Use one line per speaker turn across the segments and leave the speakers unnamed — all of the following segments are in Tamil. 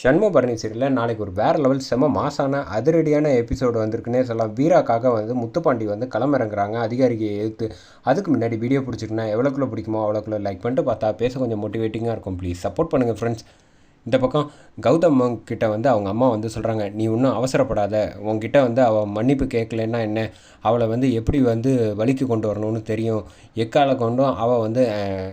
சண்முகபரணி சீரியலில் நாளைக்கு ஒரு வேறு லெவல் செம மாசான அதிரடியான எபிசோடு வந்திருக்குன்னே சொல்லலாம். வீராக்காக வந்து முத்துப்பாண்டி வந்து களமிறங்குறாங்க. அதிகாரிக்கு எதிர்த்து அதுக்கு முன்னாடி வீடியோ பிடிச்சிருக்குன்னா எவ்வளோக்குள்ளே பிடிக்குமோ அவ்வளோக்குள்ளே லைக் பண்ணிட்டு பார்த்தா பேச கொஞ்சம் மோட்டிவேட்டிங்காக இருக்கும். ப்ளீஸ் சப்போர்ட் பண்ணுங்கள் ஃப்ரெண்ட்ஸ் இந்த பக்கம் கௌதம் கிட்ட வந்து அவங்க அம்மா வந்து சொல்கிறாங்க நீ இன்னும் அவசரப்படாத. உங்ககிட்ட வந்து அவள் மன்னிப்பு கேட்கலன்னா என்ன? அவளை வந்து எப்படி வந்து வலிக்கு கொண்டு வரணும்னு தெரியும். எக்கால கொண்டும் அவள் வந்து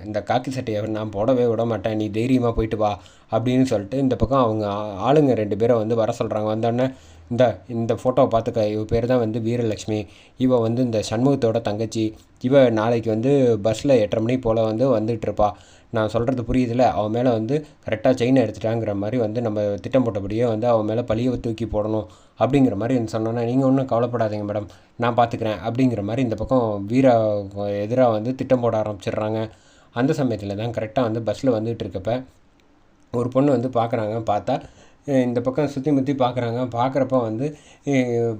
இந்த காக்கி சட்டையை நான் போடவே விட மாட்டேன். நீ தைரியமாக போயிட்டு வா. அப்படின்னு சொல்லிட்டு இந்த பக்கம் அவங்க ஆளுங்க ரெண்டு பேரை வந்து வர சொல்கிறாங்க வந்தோடனே இந்த இந்த ஃபோட்டோவை பார்த்துக்க இவ பேர் தான் வந்து வீரலட்சுமி. இவ வந்து இந்த சண்முகத்தோட தங்கச்சி. இவ நாளைக்கு வந்து பஸ்ஸில் எட்டரை மணி போல் வந்து வந்துட்டுருப்பா நான் சொல்கிறது புரியுதுல? அவன் மேலே வந்து கரெக்டாக செயினை எடுத்துட்டாங்கிற மாதிரி வந்து நம்ம திட்டம் போட்டபடியே வந்து அவன் மேலே பழியை தூக்கி போடணும் அப்படிங்கிற மாதிரி வந்து சொன்னோன்னா நீங்கள் ஒன்றும் கவலைப்படாதீங்க மேடம். நான் பார்த்துக்கிறேன் அப்படிங்கிற மாதிரி இந்த பக்கம் வீரா எதிராக வந்து திட்டம் போட ஆரம்பிச்சிடுறாங்க. அந்த சமயத்தில் தான் கரெக்டாக வந்து பஸ்ஸில் வந்துட்டு இருக்கப்போ ஒரு பொண்ணு வந்து பார்க்குறாங்க பார்த்தா இந்த பக்கம் சுற்றி முற்றி பார்க்குறாங்க பார்க்குறப்ப வந்து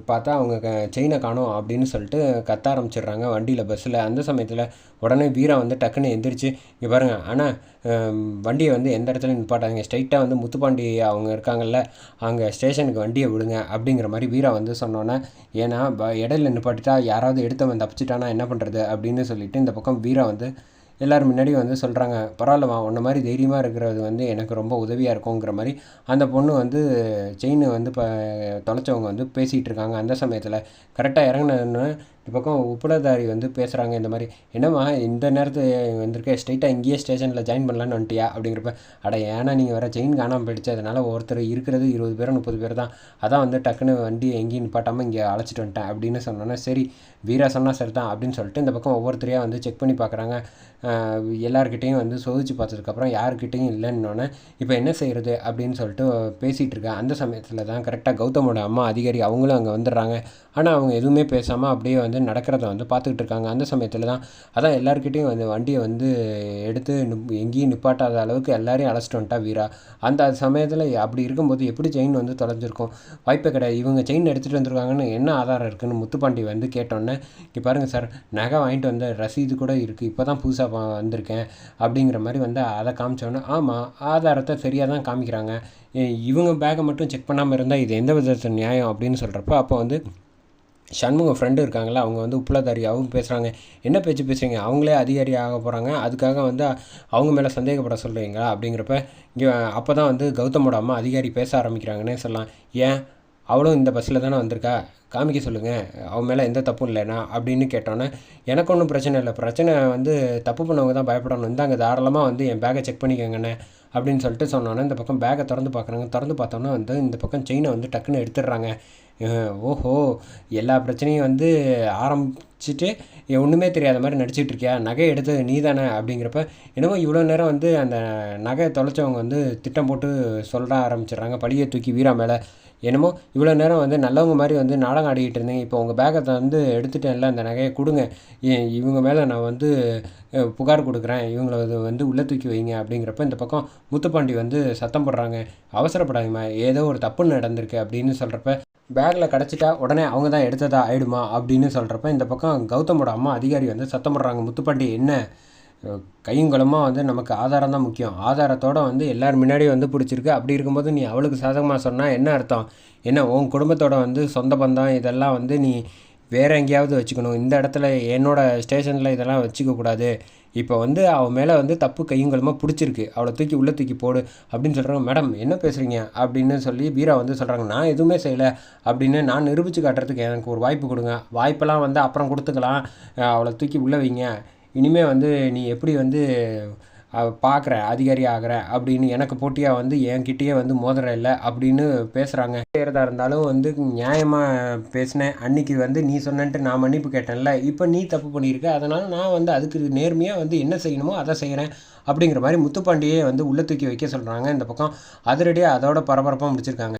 பார்த்தா அவங்க க செயினை காணோம் அப்படின்னு சொல்லிட்டு கத்த ஆரம்பிச்சிடுறாங்க வண்டியில் பஸ்ஸில் அந்த சமயத்தில் உடனே வீரா வந்து டக்குன்னு எந்திரிச்சு இங்கே பாருங்கள் ஆனால் வண்டியை வந்து எந்த இடத்துல நிப்பாட்டாங்க ஸ்ட்ரைட்டாக வந்து முத்துப்பாண்டி அவங்க இருக்காங்கல்ல அங்கே ஸ்டேஷனுக்கு வண்டியை விடுங்க அப்படிங்கிற மாதிரி வீரா வந்து சொன்னோன்னே ஏன்னா ப- இடையில நிப்பாட்டிட்டா யாராவது எடுத்தவன் தப்பிச்சிட்டானா என்ன பண்ணுறது அப்படின்னு சொல்லிட்டு இந்த பக்கம் வீரா வந்து எல்லாரும் முன்னாடி வந்து சொல்கிறாங்க பரவாயில்லம்மா உன்ன மாதிரி தைரியமாக இருக்கிறது வந்து எனக்கு ரொம்ப உதவியாக இருக்குங்கிற மாதிரி. அந்த பொண்ணு வந்து செயின் வந்து இப்போ தொலைச்சவங்க வந்து பேசிகிட்டு இருக்காங்க. அந்த சமயத்தில் கரெக்டாக இறங்கினோன்னு இந்த பக்கம் உப்புலதாரி வந்து பேசுகிறாங்க இந்த மாதிரி. என்னம்மா இந்த நேரத்து வந்திருக்க ஸ்ட்ரைட்டாக இங்கேயே ஸ்டேஷனில் ஜாயின் பண்ணலான்னு வந்துட்டியா? அப்படிங்கிறப்ப அட ஏன்னா நீங்கள் வர செயின் காணாமல் போயிடுச்சு அதனால் ஒருத்தர் இருக்கிறது இருபது பேர் முப்பது பேர் தான். அதான் வந்து டக்குன்னு வண்டி எங்கேயும் நிப்பாட்டாமல் இங்கே அழைச்சிட்டு வந்துட்டேன். அப்படின்னு சொன்னோன்னே சரி வீரா சொன்னால் சரி தான் அப்படின்னு சொல்லிட்டு இந்த பக்கம் ஒவ்வொருத்தரையாக வந்து செக் பண்ணி பார்க்குறாங்க எல்லாருக்கிட்டேயும் வந்து சோதிச்சு பார்த்ததுக்கப்புறம் யாருக்கிட்டேயும் இல்லைன்னொன்னே இப்போ என்ன செய்கிறது அப்படின்னு சொல்லிட்டு பேசிகிட்டு இருக்கேன் அந்த சமயத்தில் தான் கரெக்டாக கௌதமோட அம்மா அதிகாரி அவங்களும் அங்கே வந்துடுறாங்க. ஆனால் அவங்க எதுவுமே பேசாமல் அப்படியே வந்து நடக்கிறத வந்து பார்த்துக்கிட்டு இருக்காங்க. அந்த சமயத்தில் தான் அதான் எல்லாருக்கிட்டேயும் வந்து வண்டியை வந்து எடுத்து நிப் எங்கேயும் நிப்பாட்டாத அளவுக்கு எல்லாரையும் அழைச்சிட்டு வந்துட்டா வீரா. அந்த சமயத்தில் அப்படி இருக்கும்போது எப்படி செயின் வந்து தொலைஞ்சிருக்கும்? வாய்ப்பே கிடையாது. இவங்க செயின் எடுத்துகிட்டு வந்திருக்காங்கன்னு என்ன ஆதாரம் இருக்குதுன்னு முத்துப்பாண்டி வந்து கேட்டோன்னே இங்கே பாருங்கள் சார் நகை வாங்கிட்டு வந்த ரசீது கூட இருக்குது இப்போ தான் புதுசாக வந்திருக்கேன் அப்படிங்கிற மாதிரி வந்து அதை காமிச்சோன்னே ஆமாம் ஆதாரத்தை சரியாக தான் காமிக்கிறாங்க. இவங்க பேக்கை மட்டும் செக் பண்ணாமல் இருந்தால் இது எந்த விதத்தில் நியாயம்? அப்படின்னு சொல்கிறப்ப அப்போ வந்து சண்முகம் ஃப்ரெண்டு இருக்காங்களா அவங்க வந்து உப்புளதாரி அவங்க பேசுகிறாங்க என்ன பேச்சு பேசுகிறீங்க அவங்களே அதிகாரி ஆக போகிறாங்க அதுக்காக வந்து அவங்க மேலே சந்தேகப்பட சொல்கிறீங்களா அப்படிங்கிறப்ப இங்கே அப்போ தான் வந்து கௌதமோட அம்மா அதிகாரி பேச ஆரம்பிக்கிறாங்கன்னே சொல்லலாம். ஏன்? அவளும் இந்த பஸ்ஸில் தானே வந்திருக்கா? காமிக்க சொல்லுங்கள் அவன் மேலே எந்த தப்பும் இல்லைண்ணா அப்படின்னு கேட்டோன்னே எனக்கு ஒன்றும் பிரச்சனை இல்லை. பிரச்சனை வந்து தப்பு பண்ணவங்க தான் பயப்படணும். இந்தாங்க தாராளமாக வந்து என் பேக்கை செக் பண்ணிக்கோங்கண்ணே அப்படின்னு சொல்லிட்டு சொன்னோன்னே இந்த பக்கம் பேக்கை திறந்து பார்க்குறாங்க திறந்து பார்த்தோன்னே வந்து இந்த பக்கம் செயினை வந்து டக்குன்னு எடுத்துடுறாங்க. ஓஹோ எல்லா பிரச்சனையும் வந்து ஆரம்பிச்சிட்டு ஒன்றுமே தெரியாத மாதிரி நடிச்சிட்டு இருக்கியா? நகை எடுத்தது நீ தானே அப்படிங்கிறப்ப என்னமோ இவ்வளோ நேரம் வந்து அந்த நகை தொலைச்சவங்க வந்து திட்டம் போட்டு சொல்ல ஆரம்பிச்சிடுறாங்க. பழியை தூக்கி வீரா மேலே. என்னமோ இவ்வளோ நேரம் வந்து நல்லவங்க மாதிரி வந்து நாடகம் ஆடிக்கிட்டு இருந்தீங்க. இப்போ உங்கள் பேக்கை வந்து எடுத்துட்டேன்ல அந்த நகையை கொடுங்க. இவங்க மேலே நான் வந்து புகார் கொடுக்குறேன். இவங்கள இது வந்து உள்ளே தூக்கி வைங்க அப்படிங்கிறப்ப இந்த பக்கம் முத்துப்பாண்டி வந்து சத்தம் போடுறாங்க. அவசரப்படாதீங்கம்மா ஏதோ ஒரு தப்பு நடந்திருக்கு அப்படின்னு சொல்கிறப்ப பேக்கில் கிடச்சிட்டா உடனே அவங்க தான் எடுத்ததா ஆயிடுமா அப்படின்னு சொல்கிறப்ப இந்த பக்கம் கௌதமோட அம்மா அதிகாரி வந்து சத்தம் போடுறாங்க முத்துப்பாண்டி என்ன? அஹ், கையும் வந்து நமக்கு ஆதாரம் தான் முக்கியம். ஆதாரத்தோட வந்து எல்லோரும் முன்னாடியே வந்து பிடிச்சிருக்கு. அப்படி இருக்கும்போது நீ அவளுக்கு சாதகமாக சொன்னால் என்ன அர்த்தம்? என்ன உன் குடும்பத்தோட வந்து சொந்த பந்தம் இதெல்லாம் வந்து நீ வேறு எங்கேயாவது வச்சுக்கணும். இந்த இடத்துல என்னோட ஸ்டேஷனில் இதெல்லாம் வச்சுக்கக்கூடாது இப்போ வந்து அவன் மேலே வந்து தப்பு கையுங்களுமா பிடிச்சிருக்கு. அவளை தூக்கி உள்ளே தூக்கி போடு அப்படின்னு சொல்கிறாங்க மேடம் என்ன பேசுகிறீங்க அப்படின்னு சொல்லி வீரா வந்து சொல்கிறாங்க நான் எதுவுமே செய்யலை அப்படின்னு நான் நிரூபித்து காட்டுறதுக்கு எனக்கு ஒரு வாய்ப்பு கொடுங்க. வாய்ப்பெல்லாம் வந்து அப்புறம் கொடுத்துக்கலாம். அவளை தூக்கி உள்ளே வைங்க. இனிமேல் வந்து நீ எப்படி வந்து பார்க்குற அதிகாரி ஆகிற அப்படின்னு எனக்கு போட்டியாக வந்து என்கிட்டயே வந்து மோதிர இல்லை அப்படின்னு பேசுகிறாங்க செய்கிறதா இருந்தாலும் வந்து நியாயமாக பேசினேன். அன்னைக்கு வந்து நீ சொன்னன்ட்டு நான் மன்னிப்பு கேட்டேன்ல. இப்போ நீ தப்பு பண்ணியிருக்க அதனால் நான் வந்து அதுக்கு நேர்மையாக வந்து என்ன செய்யணுமோ அதை செய்கிறேன் அப்படிங்கிற மாதிரி முத்துப்பாண்டியே வந்து உள்ளே தூக்கி வைக்க சொல்கிறாங்க இந்த பக்கம். அதிரடியாக அதோட பரபரப்பாக முடிச்சிருக்காங்க.